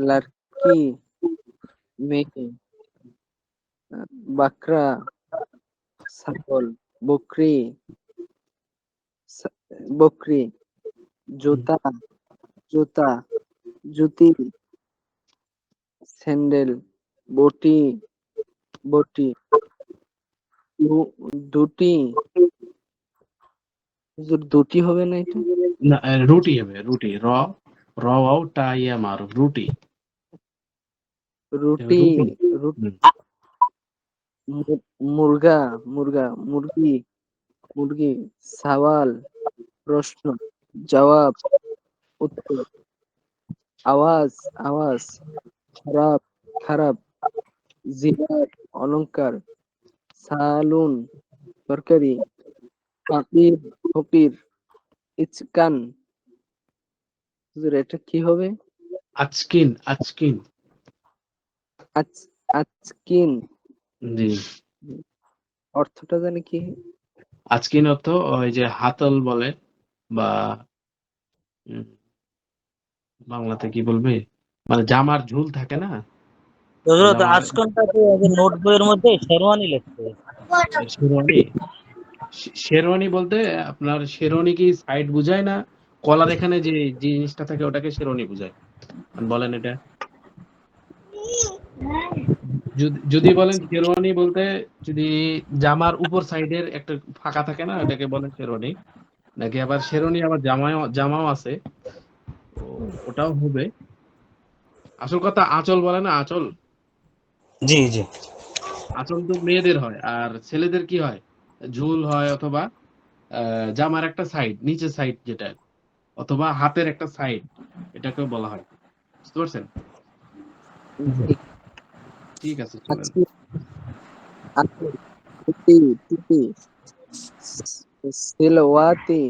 লার্কি মেয়ে বাকরা ছাগল বকরি বকরি জুতা জুতা জুতি স্যান্ডেল বটি বটি দুটি দুটি হবে না এটা না রুটি হবে রুটি র র টা এম আর রুটি রুটি রুটি। মুরগা মুরগা মুরগি মুরগি সওয়াল প্রশ্ন জবাব উত্তর আওয়াজ আওয়াজ খারাপ খারাপ জিহাদ অলংকার সালুন তরকারি ফাকির ফকির ইচকান। এটা কি হবে? আজকিন আজকিন। জি। অর্থটা জানি কি? আজকিন অর্থ ওই যে হাতল বলে বা বাংলাতে কি বলবে? মানে জামার ঝুল থাকে না? হযরত জামার- তো নোট বইয়ের মধ্যে শেরওয়ানি লিখছে। শেরওয়ানি? শেরওয়ানি বলতে আপনার শেরওয়ানি কি সাইড বুঝায় না? কলার এখানে যে জিনিসটা থাকে ওটাকে শেরওয়ানি বুঝায়। বলেন এটা। যদি- যদি বলেন শেরওয়ানি বলতে যদি জামার উপর সাইডের একটা ফাঁকা থাকে না ওটাকে বলেন শেরওয়ানি। নাকি আবার শেরওয়ানি আবার জামাও জামাও আছে। ওটাও হবে। আসল কথা আঁচল বলে না আঁচল? জি জি। আঁচল তো মেয়েদের হয় আর ছেলেদের কি হয়? ঝুল হয় অথবা আহ, জামার একটা সাইড নিচের সাইড যেটা অথবা হাতের একটা সাইড এটাকে বলা হয়। বুঝতে পারছেন? ঠিক আছে চলেন সিলওয়াতি